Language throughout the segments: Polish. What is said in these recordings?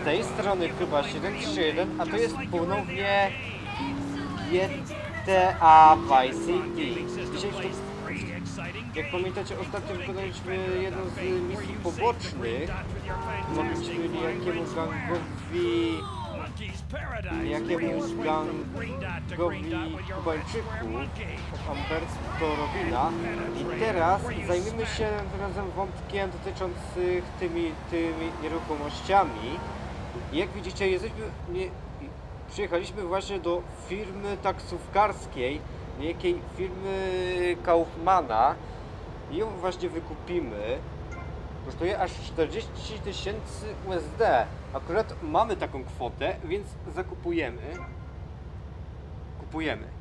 z tej strony chyba 731, a to jest ponownie GTA Vice City. Dzisiaj jak pamiętacie, ostatnio wykonaliśmy jedną z misji pobocznych. Mogliśmy niejakiemu gangowi, jakiemuś gangowi Kubańczyku, Amberto Robina. I teraz zajmiemy się tym razem wątkiem dotyczących tymi, tymi nieruchomościami. Jak widzicie, jesteśmy, nie, przyjechaliśmy właśnie do firmy taksówkarskiej, niejakiej firmy Kaufmana i ją właśnie wykupimy. Kosztuje aż 40 tysięcy USD. Akurat mamy taką kwotę, więc zakupujemy. Kupujemy.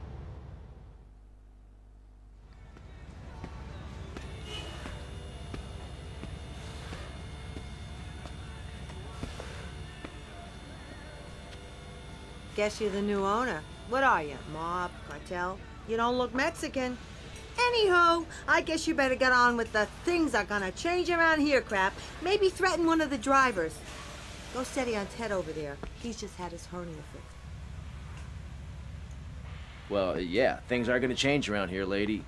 Guess you're the new owner. What are you, mob, cartel? You don't look Mexican. Anywho, I guess you better get on with the things that are gonna change around here crap. Maybe threaten one of the drivers. Go steady on Ted over there. He's just had his hernia fixed. Well, yeah, things are gonna change around here, lady.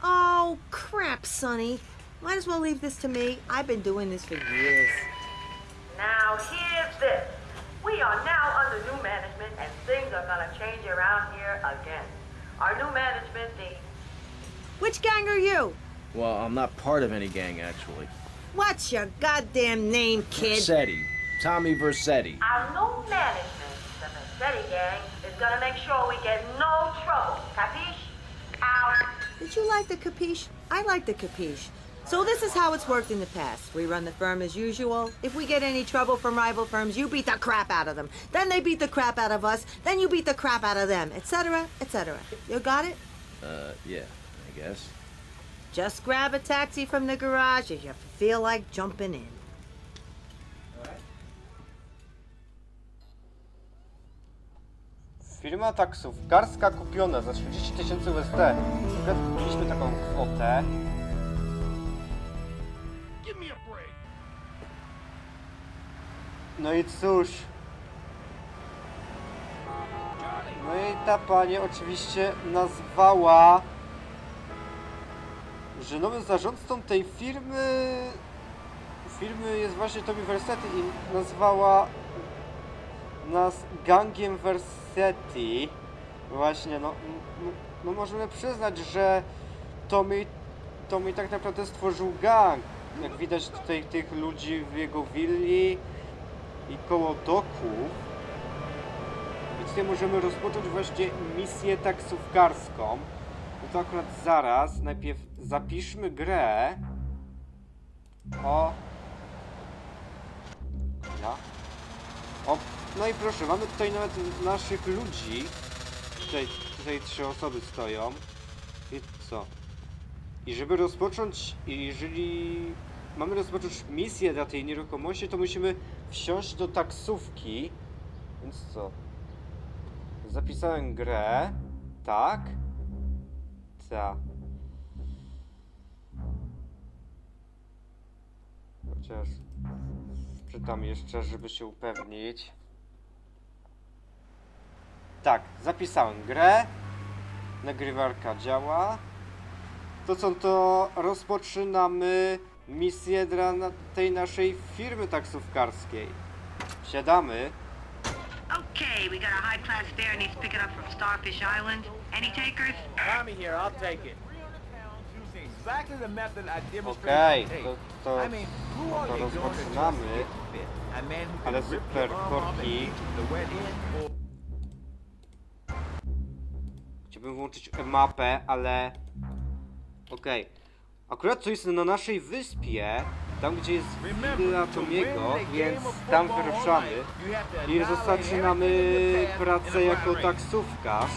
Oh, crap, Sonny. Might as well leave this to me. I've been doing this for years. Now here's this. We are now under new management and things are gonna change around here again. Our new management, team. Which gang are you? Well, I'm not part of any gang, actually. What's your goddamn name, kid? Versetti. Tommy Versetti. our new management, the Versetti gang, is gonna make sure we get no trouble. Capiche? Out. Did you like the capiche? I like the capiche. So this is how it's worked in the past. We run the firm as usual. If we get any trouble from rival firms, you beat the crap out of them. Then they beat the crap out of us. Then you beat the crap out of them, etc., etc. You got it? Uh, yeah, I guess. Just grab a taxi from the garage if you feel like jumping in. Firma taksówkarska kupiona za 30 tysięcy USD. Akurat kupiliśmy taką kwotę. No i cóż. No i ta pani oczywiście nazwała, że nowym zarządcą tej firmy firmy jest właśnie Tommy Versetti i nazwała nas gangiem Versetti. Właśnie, no, no, no możemy przyznać, że Tommy, Tommy tak naprawdę stworzył gang. Jak widać tutaj tych ludzi w jego willi i koło doku. Więc tutaj możemy rozpocząć właśnie misję taksówkarską. No to akurat zaraz, najpierw zapiszmy grę. O. Ja. O, no i proszę, mamy tutaj nawet naszych ludzi. Tutaj, tutaj trzy osoby stoją. I co? I żeby rozpocząć, jeżeli mamy rozpocząć misję dla tej nieruchomości, to musimy wsiąść do taksówki. Więc co? Zapisałem grę. Tak. Tak. Chociaż czytam jeszcze, żeby się upewnić. Tak, zapisałem grę. Nagrywarka działa. To co, to rozpoczynamy misję dla na tej naszej firmy taksówkarskiej. Siadamy. Okay, we got a high-class fare needs picking up from Starfish Island. Any takers? Tommy here, I'll take it. Exactly the method I demonstrated Okej, on tape. to, to, I mean, who are to you going to rozpoczynamy. fit? A man who can Ale rip super your arm off and korki. beat you to the wet end, or Chciałbym włączyć mapę, ale... Okej. Akurat to jest na naszej wyspie, tam gdzie jest willa Tomiego, więc tam wyruszamy. I path pracę jako taksówkarz.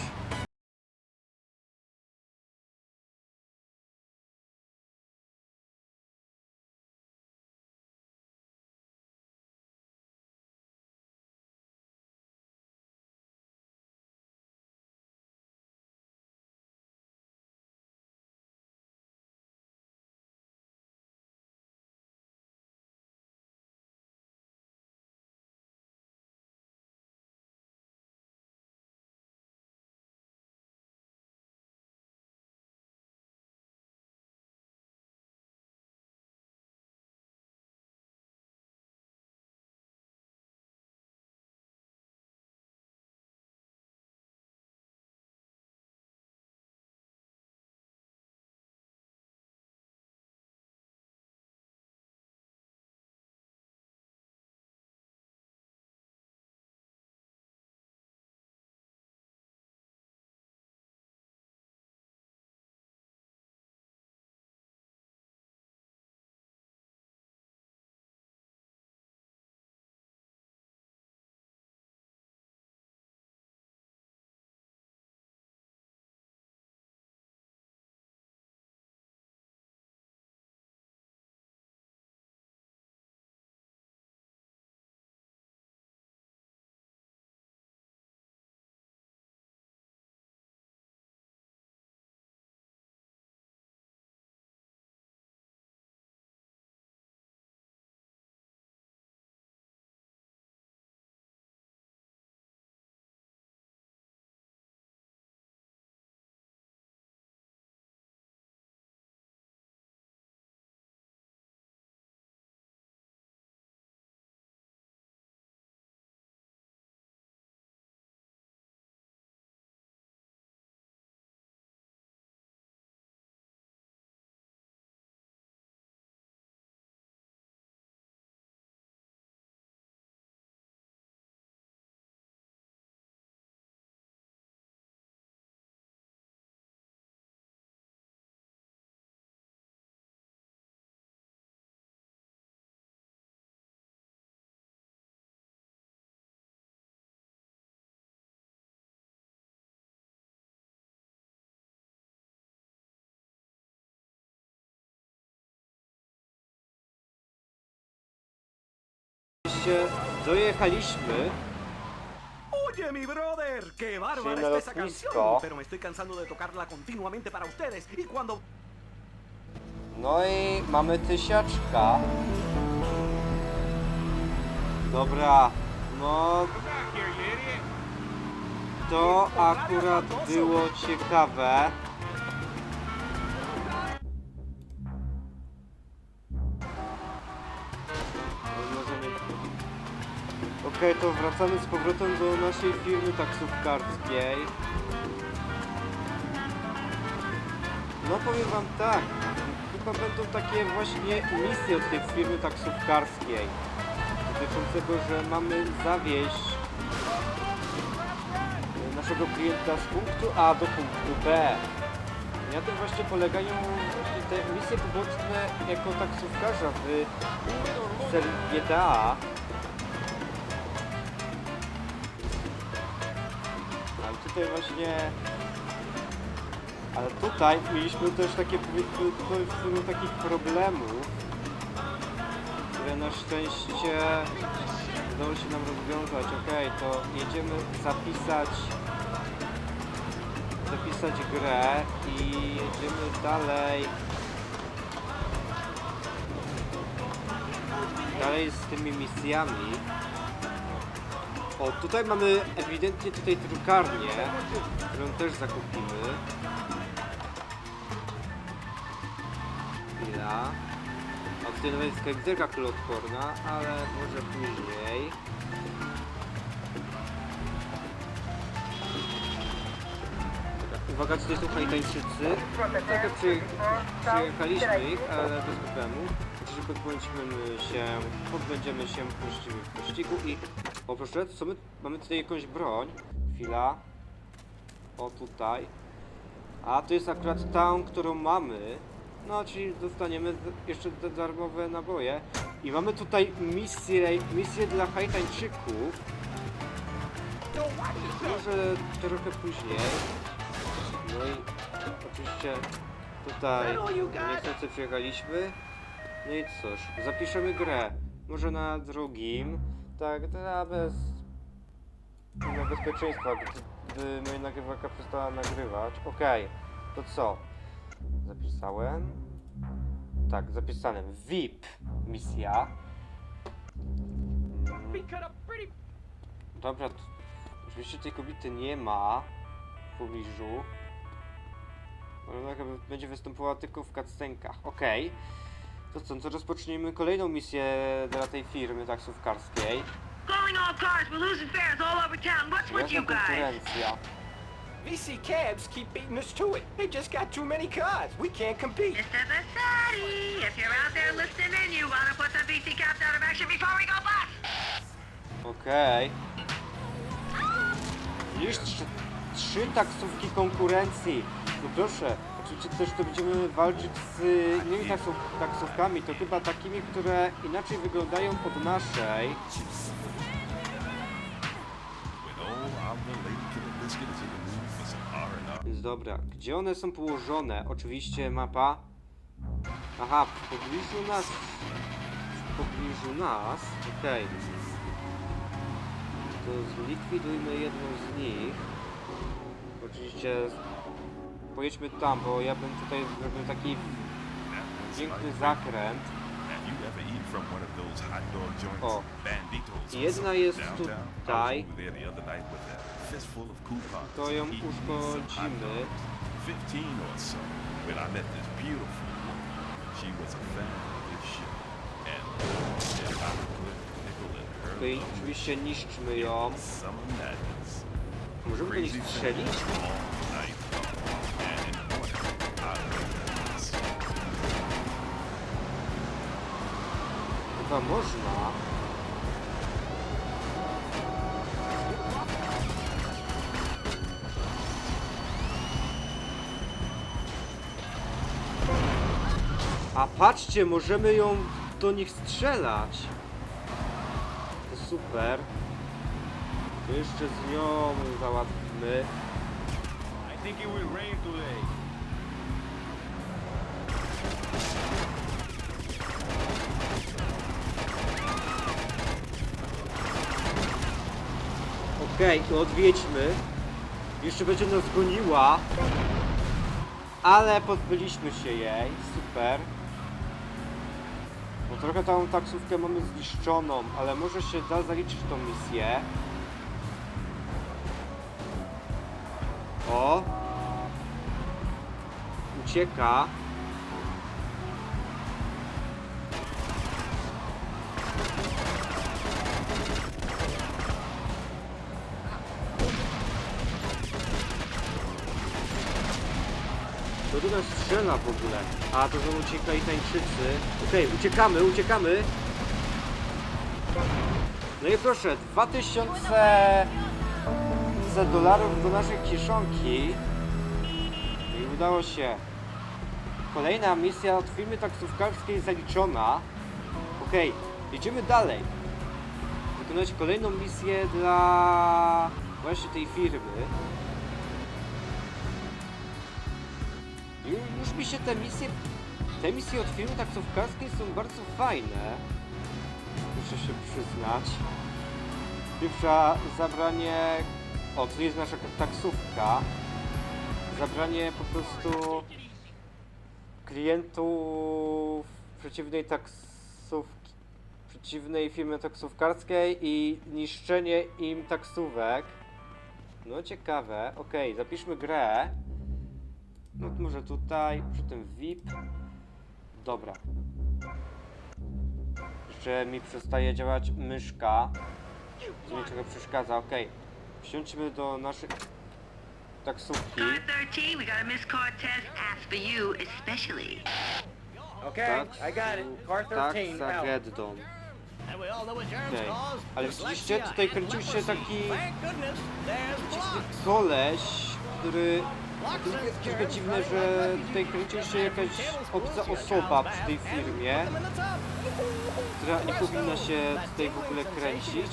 Oczywiście dojechaliśmy. Oye, mi brother, qué bárbara está esa canción. Pero me estoy cansando de tocarla continuamente para ustedes. Y cuando No i mamy tysiaczka. Dobra, no to akurat było ciekawe. Okej, to wracamy z powrotem do naszej firmy taksówkarskiej. No powiem wam tak, chyba będą takie właśnie misje od tej firmy taksówkarskiej. Dotyczącego, że mamy zawieźć e, naszego klienta z punktu A do punktu B. Na tym właśnie polegają właśnie te misje poboczne jako taksówkarza w serii GTA. Tutaj właśnie... Ale tutaj mieliśmy też takie powiedzmy takich problemów, które na szczęście udało się nam rozwiązać. Okej, to jedziemy zapisać zapisać grę i jedziemy dalej dalej z tymi misjami. O, tutaj mamy ewidentnie tutaj drukarnię, którą też zakupimy. Chwila. O, tutaj nawet jest kamizelka kuloodporna, ale może później. Uwaga, tutaj są Haitańczycy. Trochę przy, przyjechaliśmy ich, ale bez problemu. Oczywiście podbądźmy się, podbędziemy się pościgu i... O proszę, co my... Mamy tutaj jakąś broń. Chwila. O tutaj. A to jest akurat tą, którą mamy. No, czyli dostaniemy jeszcze darmowe naboje. I mamy tutaj misję, misję dla Haitańczyków. Może trochę później. No i oczywiście tutaj niestety przyjechaliśmy. No i cóż, zapiszemy grę. Może na drugim. Tak, dla bez... dla bezpieczeństwa, moja nagrywarka przestała nagrywać. Okej, to co? Zapisałem. Tak, zapisałem. VIP misja. Dobra, to, oczywiście tej kobiety nie ma w pobliżu. Ona chyba będzie występowała tylko w cutscenkach. Okej. To co, to rozpoczniemy kolejną misję dla tej firmy taksówkarskiej. Calling all cars, we're losing fares all over town. What's with Jasna you guys? konkurencja. VC cabs keep beating us to it. They just got too many cars. We can't compete. Mr. Vasari, if you're out there listening, you wanna put the BC cabs out of action before we go bust? Okej. Już trzy, trzy taksówki konkurencji. No proszę, oczywiście też to będziemy walczyć z innymi taksów, taksówkami, to chyba takimi, które inaczej wyglądają od naszej. Więc dobra, gdzie one są położone? Oczywiście mapa. Aha, w pobliżu nas. W pobliżu nas. Okej. To zlikwidujmy jedną z nich. Oczywiście pojedźmy tam, bo ja bym tutaj zrobił taki piękny zakręt. O. Jedna jest tutaj. To ją uszkodzimy. 15 or so when I met this Chyba można. A patrzcie, możemy ją do nich strzelać. To super. To jeszcze z nią załatwmy. I think it will rain today. Okej, to odwiedźmy. Jeszcze będzie nas goniła. Ale pozbyliśmy się jej. Super. Bo trochę tą taksówkę mamy zniszczoną, ale może się da zaliczyć tą misję. O! Ucieka. Strzela w ogóle. A, to są uciekali tańczycy. Okej, uciekamy, uciekamy. No i proszę, 2000 dolarów do naszej kieszonki. I udało się. Kolejna misja od firmy taksówkarskiej zaliczona. Okej, jedziemy dalej. Wykonać kolejną misję dla właśnie tej firmy. Się te misje, te misje od firmy taksówkarskiej są bardzo fajne. Muszę się przyznać. Pierwsza zabranie, o tu jest nasza taksówka. Zabranie po prostu klientów przeciwnej taksówki, przeciwnej firmy taksówkarskiej i niszczenie im taksówek. No ciekawe, okej, zapiszmy grę. No może tutaj, przy tym VIP. Dobra. Jeszcze mi przestaje działać myszka. Co mi trochę przeszkadza, okej. Wsiądźmy do naszej taksówki. Car 13, we got a missed call test asked for you especially. Okay, Tak, I got it. Car Tak, 13 za out. Geddon. And we all know what germs Okej. cause Ale widzieliście, tutaj kręcił się taki koleś, który... Jest trochę dziwne, że tutaj kręci się jakaś obca osoba przy tej firmie, która nie powinna się tutaj w ogóle kręcić.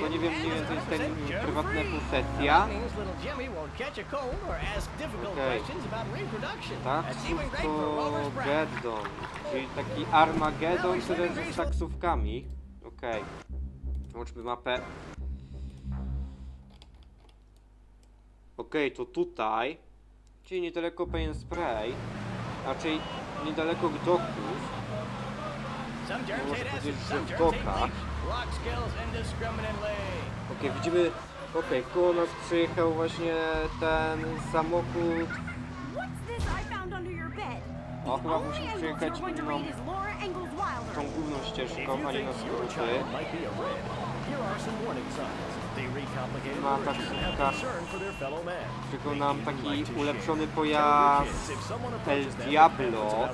Bo nie wiem, nie wiem, to jest ten 100% germ prywatna posesja. Tak, breath. Taksówko-geddon. Czyli taki Armageddon, który z taksówkami. Okej. Włączmy mapę. Okej, to tutaj. Czyli niedaleko Pain Spray. Raczej niedaleko doków. Some germs Może powiedzieć, że w dokach. Okej, widzimy... Okej, koło nas przyjechał właśnie ten samochód. O, chyba musimy to inną, tą główną ścieżką, a nie na skróty. Ma words and have taksówka. concern for their fellow man. Tylko They nam taki ulepszony pojazd El Diablo,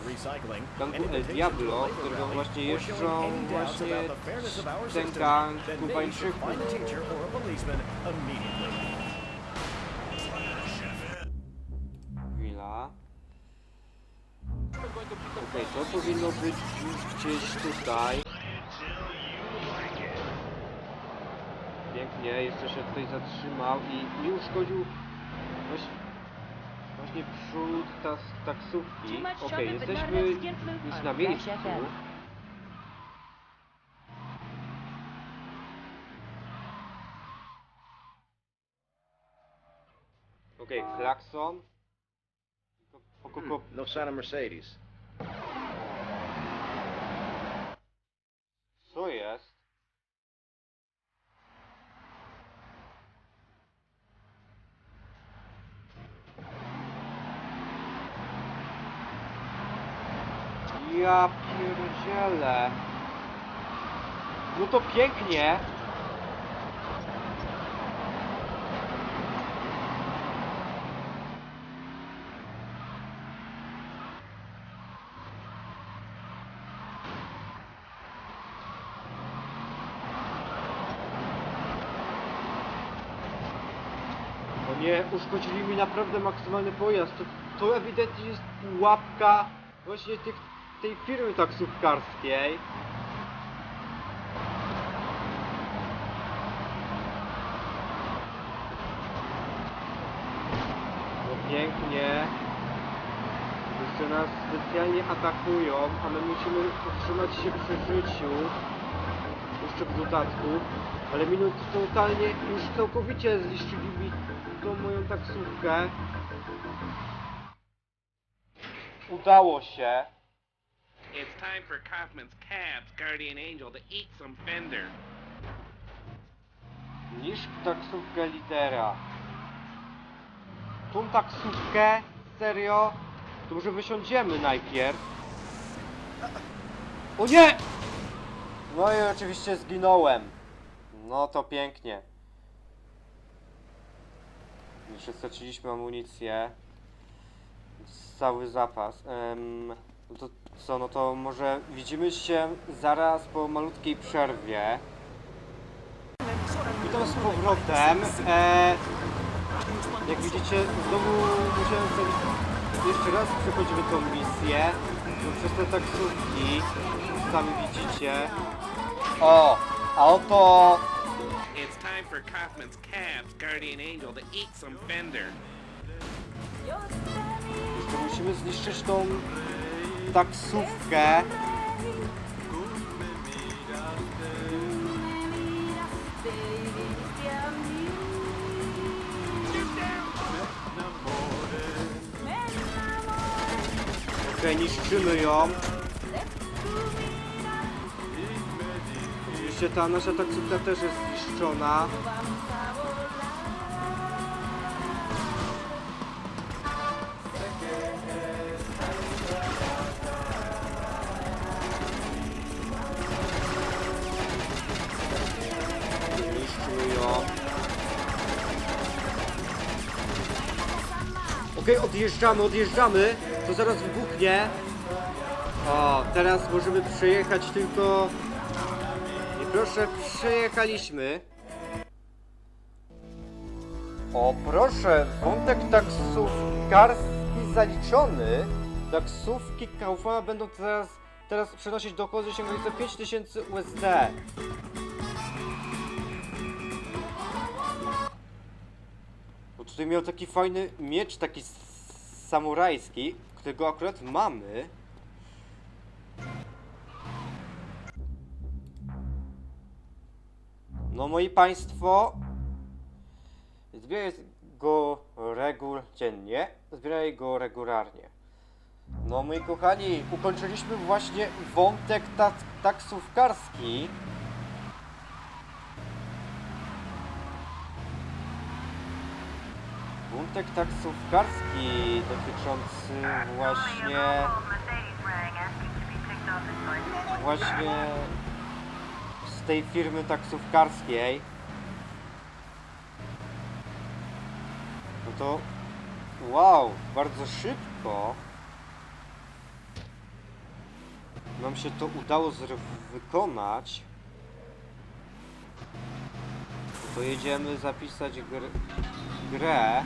gangu an El Diablo, którego właśnie jeżdżą właśnie ten gang Kubańczyków. Chwila. Okej, to powinno być już gdzieś tutaj. Pięknie, jeszcze się tutaj zatrzymał i nie uszkodził właśnie, właśnie przód tas, taksówki. Okej, jesteśmy już na miejscu. Okej, klakson. Ko- ko- ko- No sign of Mercedes. Co jest? Ja pierdzielę. No to pięknie. O nie, uszkodzili mi naprawdę maksymalny pojazd. To, to ewidentnie jest pułapka właśnie tych, tej firmy taksówkarskiej. No pięknie. Jeszcze nas specjalnie atakują, a my musimy utrzymać się przy życiu. Jeszcze w dodatku, ale minut totalnie już całkowicie zniszczyli mi tą moją taksówkę. Udało się. It's time for Kaufman's Cab's Guardian Angel to eat some fender. Niż taksówkę lidera. Tą taksówkę? Serio? To może wysiądziemy najpierw. O nie! No i oczywiście zginąłem. No to pięknie. Jeszcze straciliśmy amunicję. Cały zapas. To co, no to może widzimy się zaraz po malutkiej przerwie. Witam z powrotem. E, jak widzicie, znowu musiałem sobie jeszcze raz przechodzimy tą misję. Przez te taksówki. Sami widzicie. O, a oto It's time for Kaufman's Cab's Guardian Angel to eat some fender. jeszcze musimy zniszczyć tą taksówkę. Okej, niszczymy ją. Oczywiście ta nasza taksówka też jest zniszczona. Okej, odjeżdżamy, odjeżdżamy. To zaraz wybuchnie. O, teraz możemy przejechać tylko... I proszę, przejechaliśmy. O, proszę, wątek taksówkarski zaliczony. Taksówki Kaufmana będą teraz, teraz przynosić dochody sięgające 5000 USD. Bo tutaj miał taki fajny miecz, taki samurajski, którego akurat mamy. No moi państwo, zbieraj go regur dziennie, zbieraj go regularnie. No moi kochani, ukończyliśmy właśnie wątek tak taksówkarski. Wątek taksówkarski dotyczący właśnie... Właśnie z tej firmy taksówkarskiej. No to... Wow, bardzo szybko. Nam się to udało wykonać. To jedziemy zapisać gr grę.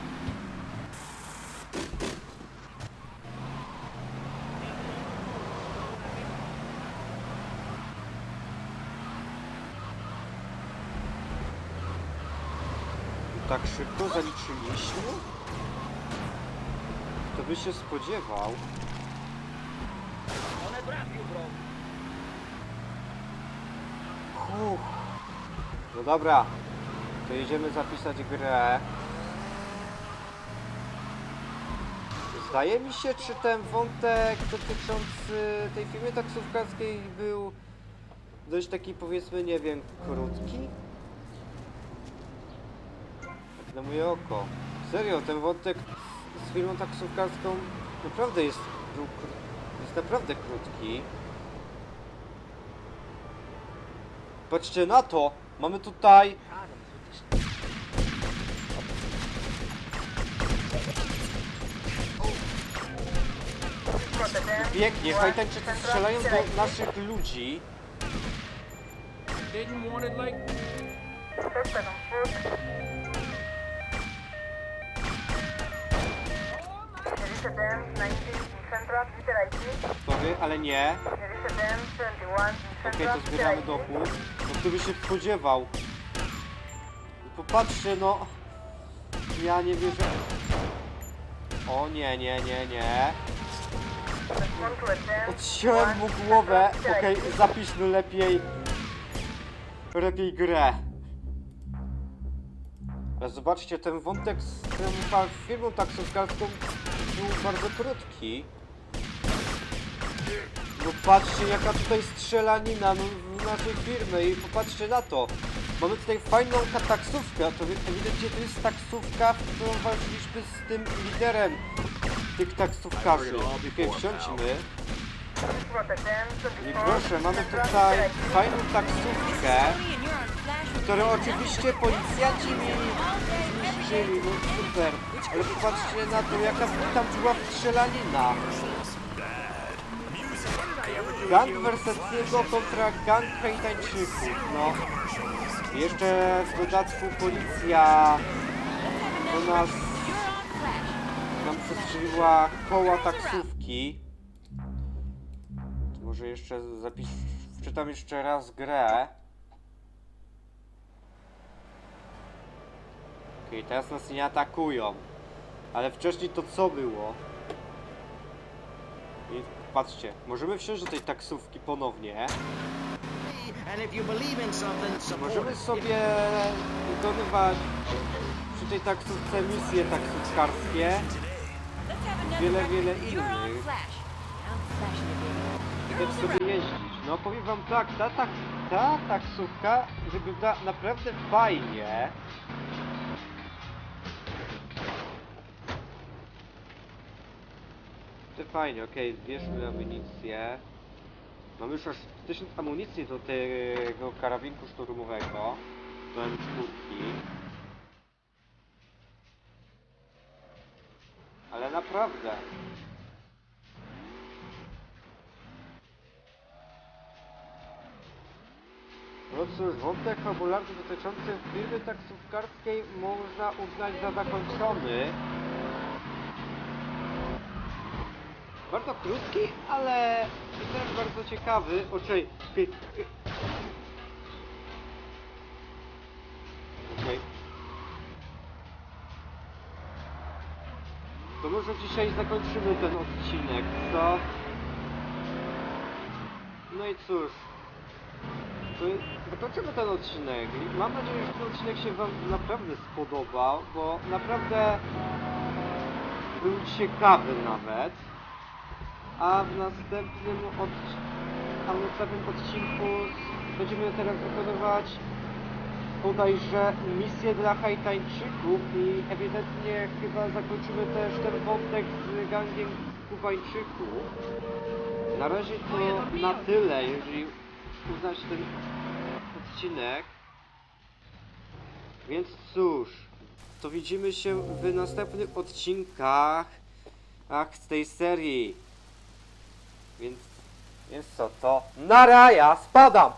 Tak szybko zaliczyliśmy? Kto by się spodziewał? Uff. No dobra, to jedziemy zapisać grę. Zdaje mi się, czy ten wątek dotyczący tej firmy taksówkarskiej był dość taki powiedzmy, nie wiem, krótki? Tak na moje oko. Serio, ten wątek z firmą taksówkarską naprawdę jest, był, jest naprawdę krótki. Patrzcie na to! Mamy tutaj... Pięknie, Hajtańczycy strzelają do naszych ludzi. Sorry, ale nie. Okej, to zbieramy dochód. No kto by się spodziewał? Popatrzcie, no. Ja nie wierzę. O nie, nie, nie, nie. Odciąłem mu głowę. Okej, zapiszmy lepiej lepiej grę. Ale zobaczcie, ten wątek z tą firmą taksówkarską był bardzo krótki. No patrzcie jaka tutaj strzelanina no, w naszej firmy i popatrzcie na to. Mamy tutaj fajną ta- taksówkę, to wi- ewidentnie to jest taksówka, w którą walczyliśmy z tym liderem tych taksówkarzy. Okej, wsiądźmy. I proszę, mamy tutaj fajną taksówkę, którą oczywiście policjanci mi zniszczyli, no super. Ale popatrzcie na to, jaka tam była strzelanina. Gang Versatiego kontra gang Haitańczyków, no. Jeszcze w dodatku policja do nas nam przestrzeliła koła taksówki. Może jeszcze zapisz, wczytam jeszcze raz grę. Okej, teraz nas nie atakują. Ale wcześniej to co było? I patrzcie, możemy wsiąść do tej taksówki ponownie. Możemy sobie wykonywać przy tej taksówce misje taksówkarskie. Wiele, wiele innych. I też sobie jeździć. No powiem wam tak, ta, ta, ta taksówka wygląda naprawdę fajnie. To fajnie, okej, zbierzmy amunicję. Mamy już aż 1000 amunicji do tego karabinku szturmowego. Do M4. Ale naprawdę. No cóż, wątek fabularny dotyczący firmy taksówkarskiej można uznać za zakończony. Bardzo krótki, ale też bardzo ciekawy. Oczej. Okej. Może dzisiaj zakończymy ten odcinek, co? No i cóż. Zakończymy ten odcinek. Mam nadzieję, że ten odcinek się Wam naprawdę spodobał, bo naprawdę był ciekawy nawet. A w następnym odcinku, a w następnym odcinku będziemy teraz wykonywać bodajże misję dla Haitańczyków i ewidentnie chyba zakończymy też ten wątek z gangiem Kubańczyków. Na razie to na tyle, jeżeli uznać ten odcinek. Więc cóż, to widzimy się w następnych odcinkach ach, z tej serii. Więc, więc co, to na raja, spadam!